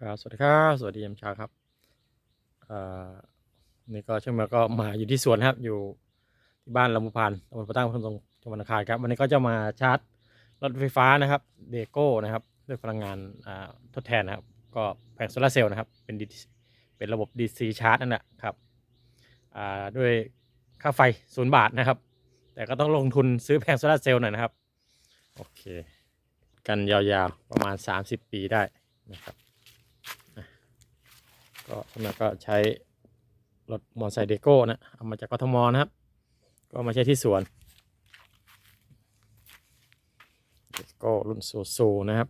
ครับสวัสดีครับสวัสดียามเช้าครับนี่ก็ช่วงมาก็มาอยู่ที่สวนครับ อยู่ที่บ้านลำพูพานตำบลประตั้งอำเภอตรงจังหวัดนครครับวันนี้ก็จะมาชาร์จรถไฟฟ้านะครับเดโก้นะครับด้วยพลังงานทดแทนนะครับ ก็แผงโซลาร์เซลล์นะครับเป็นเป็นระบบ DC ชาร์จนั่นแหละครับด้วยค่าไฟศูนย์บาทนะครับ แต่ก็ต้องลงทุนซื้อแผงโซลาร์เซลล์หน่อยนะครับ โอเค กันยาวๆ ประมาณ 30 ปีได้ นะครับก็สำหรับก็ใช้รถมอเตอร์ไซค์เดโก้นะเอามาจากกทมนะครับ ก็ามาใช้ที่สวนเดโก้รุ่นซูซูนะครับ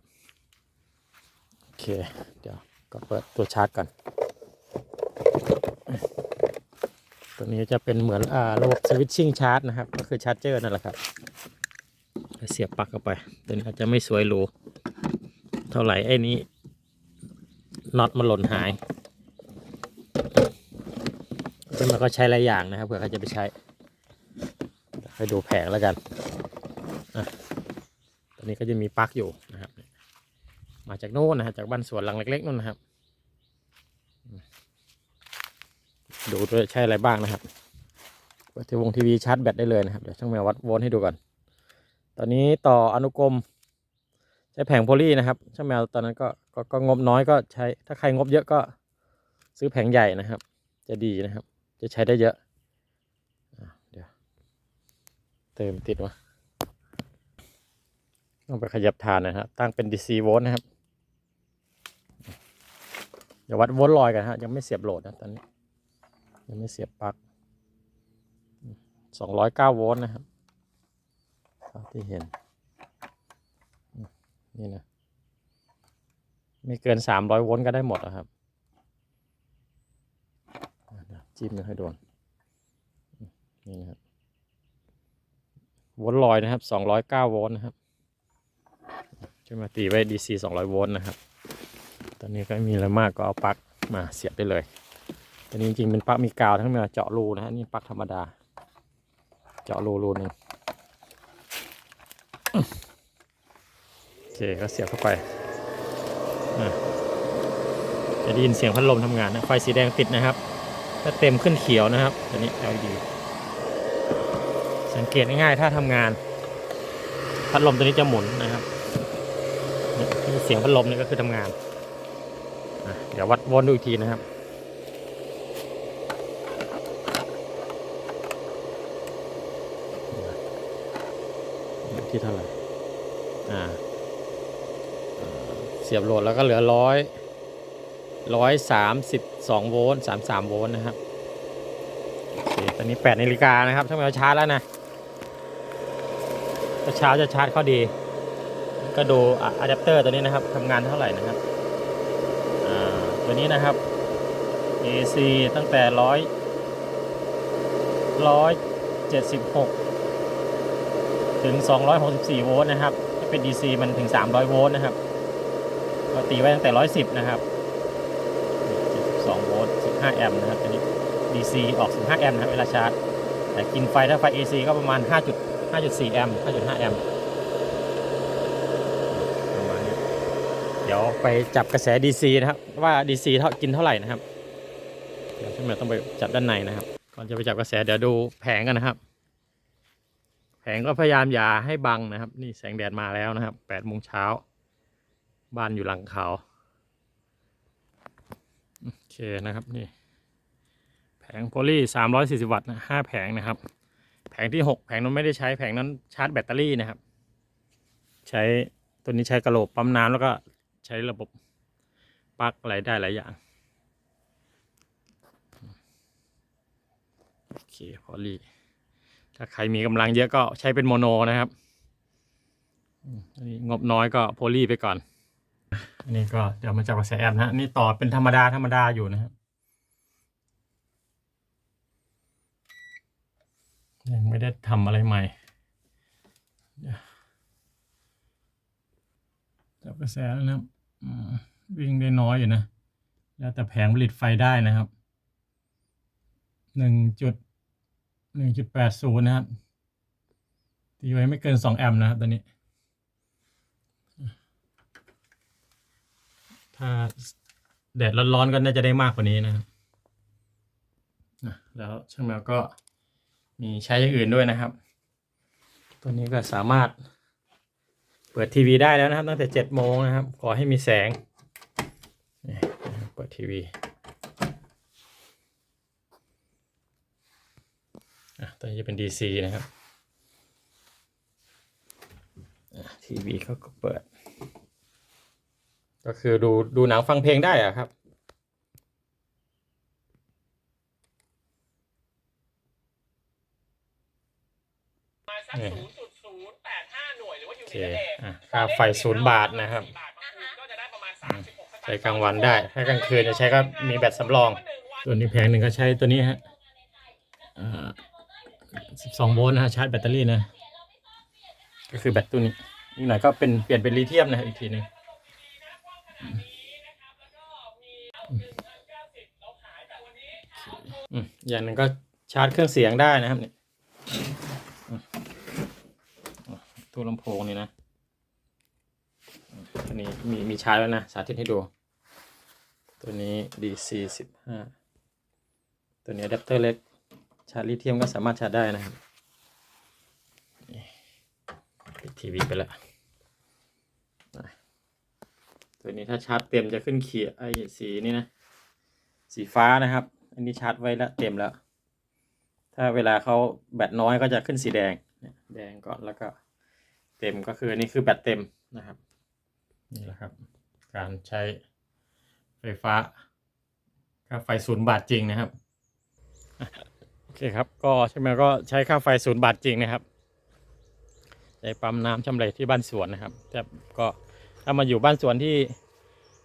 โอเค เดี๋ยวก็เปิดตัวชาร์จก่อน ตัวนี้จะเป็นเหมือนอ่าระบบสวิตชิ่งชาร์จนะครับ ก็คือชาร์จเจอร์นั่นแหละครับ เสียบปลั๊กเข้าไป ตัวนี้อาจจะไม่สวยหรูเท่าไหร่ไอ้นี้ น็อตมันหล่นหายซึ่งมันก็ใช้หลายอย่างนะครับเผื่อใครจะไปใช้ให้ดูแผงแล้วกันอะตัวนี้ก็จะมีปลั๊กอยู่นะครับ มาจากโน่นนะฮะจากบ้านสวนหลังเล็กๆนู่นนะครับ ดูด้วยใช้อะไรบ้างนะครับเปิดทีวงทีวีชาร์จแบตได้เลยนะครับ เดี๋ยวช่างแมววัดโวลต์ให้ดูก่อน ตอนนี้ต่ออนุกรม ใช้แผงโพลีนะครับช่างแมวตอนนั้นก็กก็งบน้อยก็ใช้ ถ้าใครงบเยอะก็ซื้อแผงใหญ่นะครับ จะดีนะครับ จะใช้ได้เยอะเดี๋ยวเติมติดวะต้องไปขยับฐานนะครับตั้งเป็น DC โวลต์นะครับเดี๋ยววัดโวลต์ลอยกันฮะยังไม่เสียบโหลดนะตอนนี้ ยังไม่เสียบปลั๊กสองร้อยเก้าโวลต์นะครับที่เห็น นี่นะไม่เกินสามร้อยโวลต์ก็ได้หมดนะครับจิ้มให้โดนนี่นะครับโวลต์ลอยนะครับสองร้อยเก้าโวลต์นะครับจะมาตีไว้ DC สองร้อยโวลต์นะครับ ตอนนี้ก็มีอะไรมากก็เอาปลั๊กมาเสียบได้เลยตัวนี้จริงๆเป็นปลั๊กมีกาวทั้งมาเจาะรูนะฮะนี่ปลั๊กธรรมดา เจาะรูรูนึง ก็เสียบเข้าไปจะได้ยินเสียงพัดลมทำงานนะไฟสีแดงติดนะครับ ถ้าเต็มขึ้นเขียวนะครับตัวนี้ LED สังเกตง่ายๆถ้าทำงาน พัดลมตัวนี้จะหมุนนะครับนี่เสียงพัดลมนี่ก็คือทำงาน เดี๋ยววัดวลต์ดูอีกทีนะครับที่เท่าไหร่ อ่า สียบโหลดแล้วก็เหลือร้อยร้อยสามสิบสองโวลต์สามสามโวลต์นะครับตอนนี้แปดนาฬิกานะครับถ้าเราชาร์จแล้วนะถ้าเช้าจะชาร์จเข้อดี ก็ดูอะแดปเตอร์ตัวนี้นะครับทำงานเท่าไหร่นะครับตัวนี้นะครับ AC ตั้งแต่ร้อยร้อยเจ็ดสิบหกถึง 264 โวลต์นะครับ ถ้าเป็น DC มันถึง 300 โวลต์นะครับ ก็ตีไว้ตั้งแต่ 110 นะครับ 72 โวลต์ 15 แอมป์นะครับอันนี้ DC ออก 15 แอมป์นะครับเวลาชาร์จ แต่กินไฟถ้าไฟ AC ก็ประมาณ 5 5.4 แอมป์ 5.5 แอมป์ประมาณนี้เดี๋ยวไปจับกระแส DC นะครับ ว่า DC เท่ากินเท่าไหร่นะครับ เดี๋ยวช่างแมวต้องไปจับด้านในนะครับ ก่อนจะไปจับกระแสเดี๋ยวดูแผงกันนะครับ แผงก็พยายามอย่าให้บังนะครับ นี่แสงแดดมาแล้วนะครับแปดโมงเช้า บ้านอยู่หลังเขาโอเคนะครับนี่ แผงโพลีสามร้อยสี่สิบวัตต์นะห้าแผงนะครับ แผงที่หกแผงนั้นไม่ได้ใช้แผงนั้นชาร์จแบตเตอรี่นะครับ ใช้ตัวนี้ใช้กระโหลกปั๊มน้ำแล้วก็ใช้ระบบปลั๊กอะไรได้หลายอย่างโอเคพอลีถ้าใครมีกำลังเยอะก็ใช้เป็นโมโนนะครับงบน้อยก็โพลีไปก่อน อันนี้ก็เดี๋ยวมาจับกระแสแอปนะฮะนี่ต่อเป็นธรรมดาธรรมดาอยู่นะครับยังไม่ได้ทำอะไรใหม่จับกระแสแล้วนะครับวิ่งได้น้อยอยู่นะ แล้วแต่แผงผลิตไฟได้นะครับหนึ่งจุดหนึ่งจุดแปดศูนย์นะครับ ตีไว้ไม่เกินสองแอมป์นะครับตอนนี้ ถ้าแดดร้อนๆก็น่าจะได้มากกว่านี้นะครับอะแล้วช่างแมวก็มีใช้อย่างอื่นด้วยนะครับ ตัวนี้ก็สามารถเปิดทีวีได้แล้วนะครับ ตั้งแต่เจ็ดโมงนะครับ ขอให้มีแสง เปิดทีวีตัวนี้จะเป็น DC นะครับทีวีเขาก็เปิด ก็คือดูดูหนังฟังเพลงได้อะครับ มาสักศูนย์จุดศูนย์แปดห้าหน่วยหรือว่าอยู่โอในเคทะเลอะค่าไฟศูนย์บาทนะครับ ก็จะได้ประมาณสามสิบหกสตางค์ใช้กลางวันได้ถ้ากลางคืนจะใช้ก็มีแบตสำรองตัวนี้แพงหนึ่งก็ใช้ตัวนี้ฮะสิบสองโวลต์นะฮะชาร์จแบตเตอรี่นะ ก็คือแบตตัวนี้อีกหน่อยก็เป็นเปลี่ยนเป็นลิเธียมนะครับอีกทีหนึง อย่างหนึ่งก็ชาร์จเครื่องเสียงได้นะครับเนี่ยตู้ลำโพงนี่นะตัวนี้มีมีชาร์จแล้วนะ สาธิตให้ดู ตัวนี้ DC สิบห้าตัวนี้อะแดปเตอร์เล็ก ชาร์จลิเธียมก็สามารถชาร์จได้นะครับปิดทีวีไปแล้วอะ ตัวนี้ถ้าชาร์จเต็มจะขึ้นเขียไอ้สีนี่นะ สีฟ้านะครับ อันนี้ชาร์จไว้แล้วเต็มแล้ว ถ้าเวลาเขาแบตน้อยก็จะขึ้นสีแดงเนี่ยแดงก่อนแล้วก็เต็มก็คืออันนี้คือแบตเต็มนะครับนี่แหละครับ การใช้ไฟฟ้าค่าไฟศูนย์บาทจริงนะครับโอเคครับก็ใช่ไหมก็ใช้ค่าไฟศูนย์บาทจริงนะครับใช้ปั๊มน้ำชำเร็จที่บ้านสวนนะครับแต่ก็ ถ้ามาอยู่บ้านสวนที่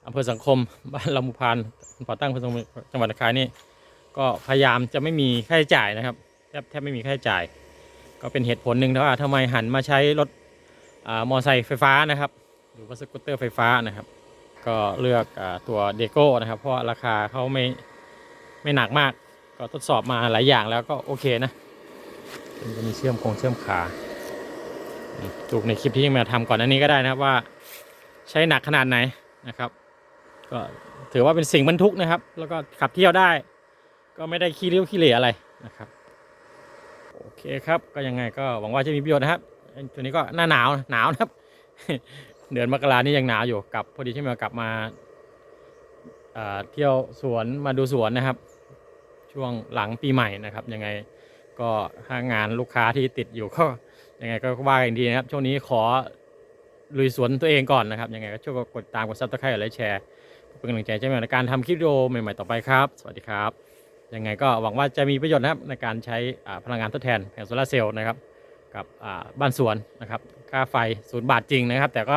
อำเภอสังคมบ้านลำพูพานป่อตั้งอำเภอสังคมจังหวัดนครนี่ก็พยายามจะไม่มีค่าใช้จ่ายนะครับแทบแทบไม่มีค่าใช้จ่าย ก็เป็นเหตุผลหนึ่งที่ว่าทำไมหันมาใช้รถอมอเตอร์ไซค์ไฟฟ้านะครับ หรือว่าสกูตเตอร์ไฟฟ้านะครับ ก็เลือกอตัวเดโก้นะครับ เพราะราคาเขาไม่ไม่หนักมาก ก็ทดสอบมาหลายอย่างแล้วก็โอเคนะมันจะมีเชื่อมคงเชื่อมขาอืมดูในคลิปที่ยังมาทำก่อนอันนี้ก็ได้นะครับว่า ใช้หนักขนาดไหนนะครับ ก็ถือว่าเป็นสิ่งบรรทุกนะครับ แล้วก็ขับเที่ยวได้ ก็ไม่ได้ขี้ริ้วขี้เหร่อะไรนะครับโอเคครับก็ยังไงก็หวังว่าจะมีประโยชน์นะครับตัวนี้ก็หน้าหนาวหนาวนะครับ เดือนมกรานี่ยังหนาวอยู่กลับพอดีที่มากลับมาเที่ยวสวนมาดูสวนนะครับ ช่วงหลังปีใหม่นะครับ ยังไงก็ถ้างานลูกค้าที่ติดอยู่ก็ยังไงก็ว่ากันดีนะครับ ช่วงนี้ขอ ลุยสวนตัวเองก่อนนะครับ ยังไงก็ช่วยกดตามกดซับสไครต์และแชร์เป็นกำลังใจใช่ไห้ในการทำคลิปวิดีโอใหม่ๆต่อไปครับ สวัสดีครับ ยังไงก็หวังว่าจะมีประโยชน์นะครับในการใช้พลังงานทดแทนแผงโซลาร์เซลล์นะครับกับบ้านสวนนะครับค่าไฟศูนย์บาทจริงนะครับ แต่ก็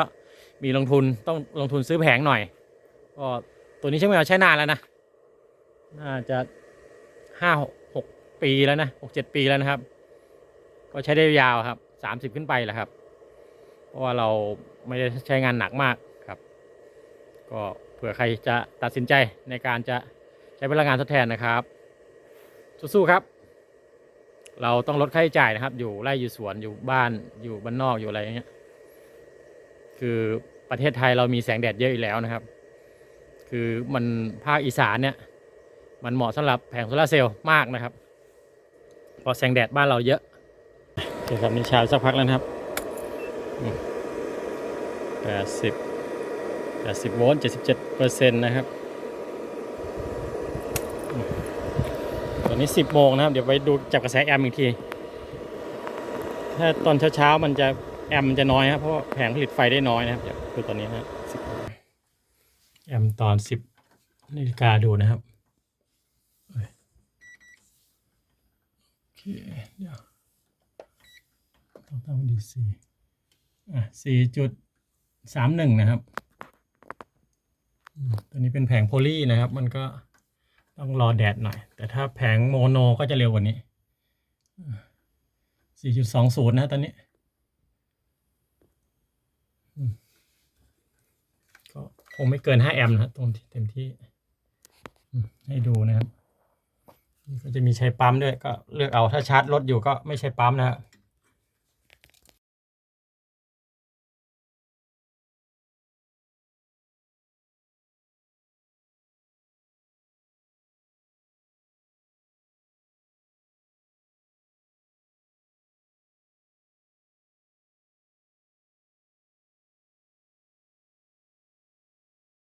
มีลงทุนต้องลงทุนซื้อแผงหน่อยก็ตัวนี้ใช้เวลาใช้นานแล้วนะน่าจะห้าหกปีแล้วนะหกเจ็ดปีแล้วนะครับ ก็ใช้ได้ยาวครับสามสิบขึ้นไปแหละครับ เพราะว่าเราไม่ได้ใช้งานหนักมากครับ ก็เผื่อใครจะตัดสินใจในการจะใช้พลังงานทดแทนนะครับ สู้ๆครับ เราต้องลดค่าใช้จ่ายนะครับ อยู่ไร่อยู่สวนอยู่บ้านอยู่บ้านนอกอยู่อะไรอย่างเงี้ยคือประเทศไทยเรามีแสงแดดเยอะอยู่แล้วนะครับ คือมันภาคอีสานเนี่ยมันเหมาะสำหรับแผงโซลาร์เซลล์มากนะครับ เพราะแสงแดดบ้านเราเยอะโอเคครับนี่ชาร์สักพักแล้วนะครับ แปดสิบแปดสิบโวลต์เจ็ดสิบเจ็ดเปอร์เซ็นต์นะครับตอนนี้สิบโมงนะครับ เดี๋ยวไปดูจับกระแสแอมอีกที ถ้าตอนเช้าๆมันจะแอมมันจะน้อยครับเพราะแผงผลิตไฟได้น้อยนะครับเดี๋ยวดูตอนนี้นะแอมตอนสิบนาฬิกาดูนะครับโอเคเดี๋ยวต้องตั้งดีสี สี่จุดสามหนึ่งนะครับ ตัวนี้เป็นแผงโพลีนะครับ มันก็ต้องรอแดดหน่อย แต่ถ้าแผงโมโนก็จะเร็วกว่านี้สี่จุดสองศูนย์นะตอนนี้ก็คงไม่เกินห้าแอมป์นะตรงที่เต็มที่ให้ดูนะครับก็จะมีใช้ปั๊มด้วยก็เลือกเอาถ้าชาร์จรถอยู่ก็ไม่ใช้ปั๊มนะครับ